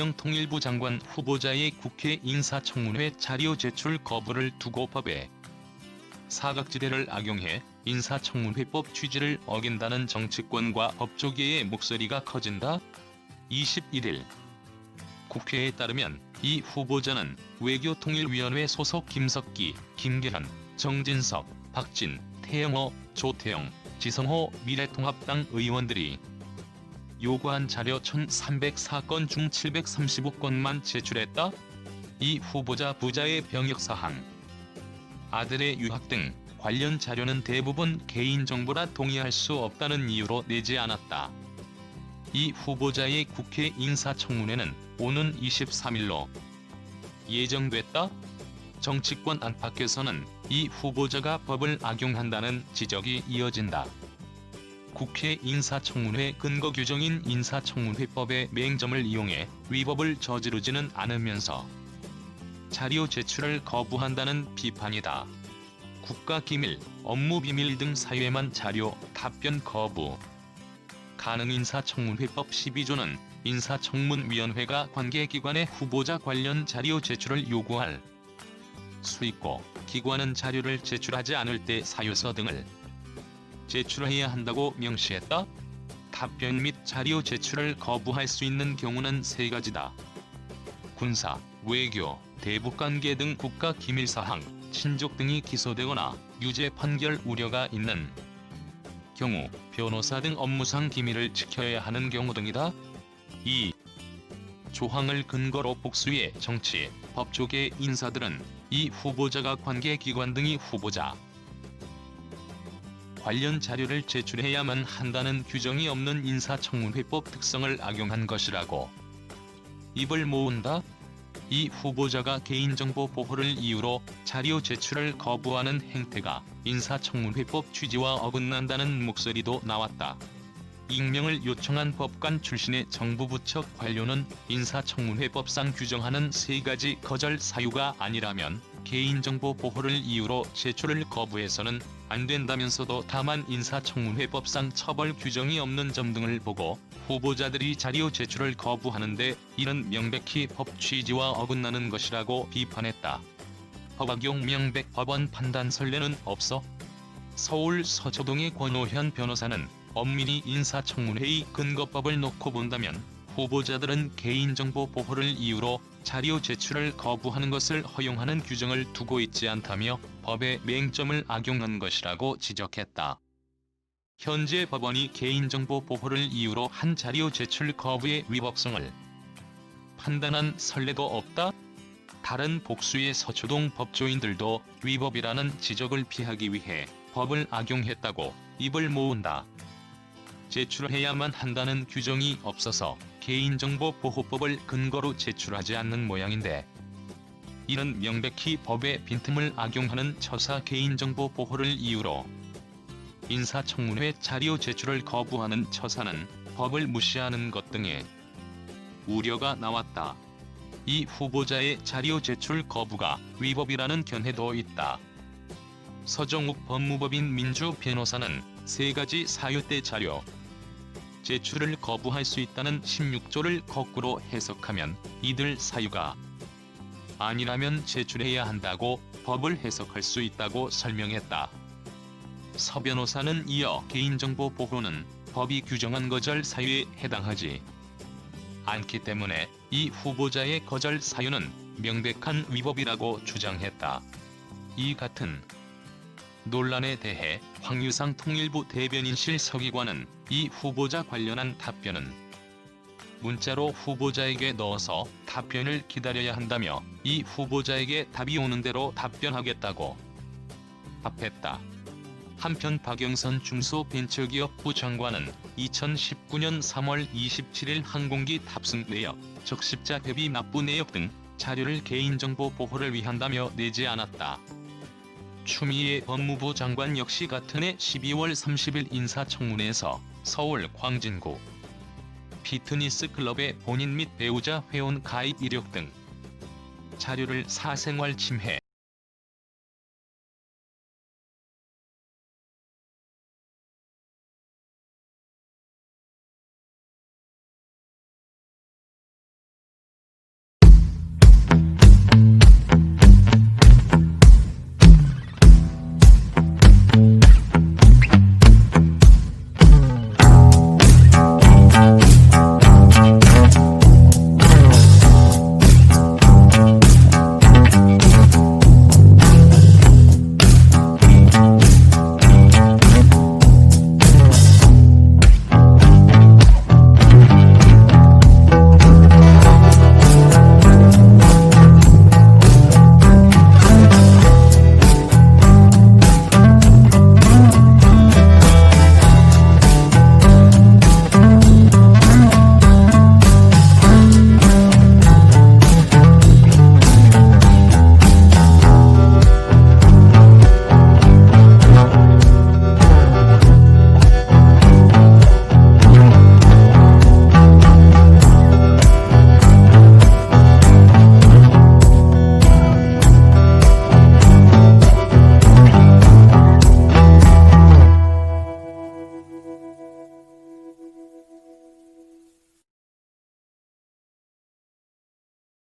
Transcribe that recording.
이재명 통일부 장관 후보자의 국회 인사청문회 자료 제출 거부를 두고 법에 사각지대를 악용해 인사청문회법 취지를 어긴다는 정치권과 법조계의 목소리가 커진다. 21일 국회에 따르면 이 후보자는 외교통일위원회 소속 김석기, 김계현, 정진석, 박진, 태영호, 조태영, 지성호 미래통합당 의원들이 요구한 자료 1304건 중 735건만 제출했다. 이 후보자 부자의 병역 사항, 아들의 유학 등 관련 자료는 대부분 개인정보라 동의할 수 없다는 이유로 내지 않았다. 이 후보자의 국회 인사청문회는 오는 23일로 예정됐다. 정치권 안팎에서는 이 후보자가 법을 악용한다는 지적이 이어진다. 국회 인사청문회 근거 규정인 인사청문회법의 맹점을 이용해 위법을 저지르지는 않으면서 자료 제출을 거부한다는 비판이다. 국가기밀, 업무비밀 등 사유에만 자료, 답변 거부. 가능 인사청문회법 12조는 인사청문위원회가 관계기관의 후보자 관련 자료 제출을 요구할 수 있고 기관은 자료를 제출하지 않을 때 사유서 등을 제출해야 한다고 명시했다. 답변 및 자료 제출을 거부할 수 있는 경우는 세 가지다. 군사, 외교, 대북관계 등 국가 기밀 사항, 친족 등이 기소되거나 유죄 판결 우려가 있는 경우 변호사 등 업무상 기밀을 지켜야 하는 경우 등이다. 2. 조항을 근거로 복수의 정치, 법조계 인사들은 이 후보자가 관계기관 등이 후보자 관련 자료를 제출해야만 한다는 규정이 없는 인사청문회법 특성을 악용한 것이라고 입을 모은다. 이 후보자가 개인정보 보호를 이유로 자료 제출을 거부하는 행태가 인사청문회법 취지와 어긋난다는 목소리도 나왔다. 익명을 요청한 법관 출신의 정부 부처 관료는 인사청문회법상 규정하는 세 가지 거절 사유가 아니라면 개인정보 보호를 이유로 제출을 거부해서는 안 된다면서도 다만 인사청문회법상 처벌 규정이 없는 점 등을 보고 후보자들이 자료 제출을 거부하는데 이는 명백히 법 취지와 어긋나는 것이라고 비판했다. 법 악용 명백 법원 판단 선례는 없어? 서울 서초동의 권오현 변호사는 엄밀히 인사청문회의 근거법을 놓고 본다면 후보자들은 개인정보 보호를 이유로 자료 제출을 거부하는 것을 허용하는 규정을 두고 있지 않다며 법의 맹점을 악용한 것이라고 지적했다. 현재 법원이 개인정보 보호를 이유로 한 자료 제출 거부의 위법성을 판단한 선례도 없다. 다른 복수의 서초동 법조인들도 위법이라는 지적을 피하기 위해 법을 악용했다고 입을 모은다. 제출해야만 한다는 규정이 없어서 개인정보보호법을 근거로 제출하지 않는 모양인데 이는 명백히 법의 빈틈을 악용하는 처사 개인정보 보호를 이유로 인사청문회 자료 제출을 거부하는 처사는 법을 무시하는 것 등의 우려가 나왔다. 이 후보자의 자료 제출 거부가 위법이라는 견해도 있다. 서정욱 법무법인 민주 변호사는 세 가지 사유 때 자료 제출을 거부할 수 있다는 16조를 거꾸로 해석하면 이들 사유가 아니라면 제출해야 한다고 법을 해석할 수 있다고 설명했다. 서 변호사는 이어 개인정보 보호는 법이 규정한 거절 사유에 해당하지 않기 때문에 이 후보자의 거절 사유는 명백한 위법이라고 주장했다. 이 같은 논란에 대해 황유상 통일부 대변인실 서기관은 이 후보자 관련한 답변은 문자로 후보자에게 넣어서 답변을 기다려야 한다며 이 후보자에게 답이 오는 대로 답변하겠다고 답했다. 한편 박영선 중소벤처기업부 장관은 2019년 3월 27일 항공기 탑승 내역, 적십자 대비 납부 내역 등 자료를 개인정보 보호를 위한다며 내지 않았다. 추미애 법무부 장관 역시 같은 해 12월 30일 인사청문회에서 서울 광진구 피트니스 클럽의 본인 및 배우자 회원 가입 이력 등 자료를 사생활 침해